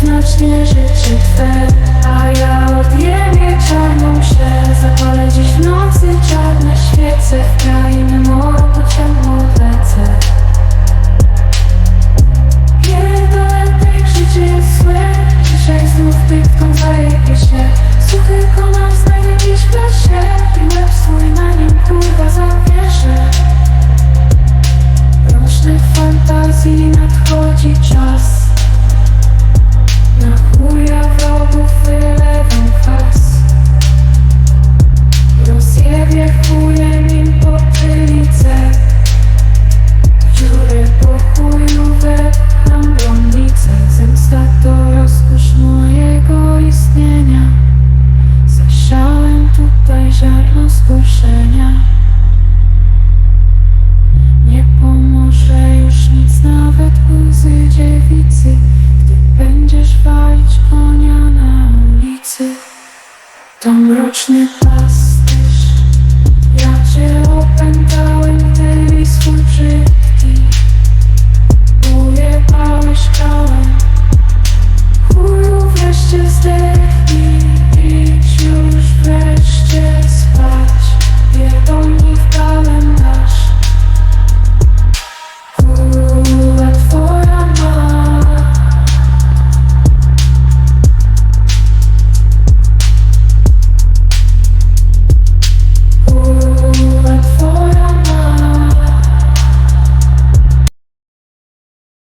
znacznie życie twe A ja odjemię czarną się Zapalę dziś w nocy czarne świece W krainę moru pociągu lecę. Pierdolę tych życie jest złe Dzisiaj znów pytką zajebie się Suchy konar znajdę dziś w lesie I łeb swój na nim kurwa zawieszę. Różnych fantazji nadchodzi czas ziarno zgorszenia. Nie pomoże już nic, nawet łzy dziewicy Gdy będziesz walić konia na ulicy. To mroczny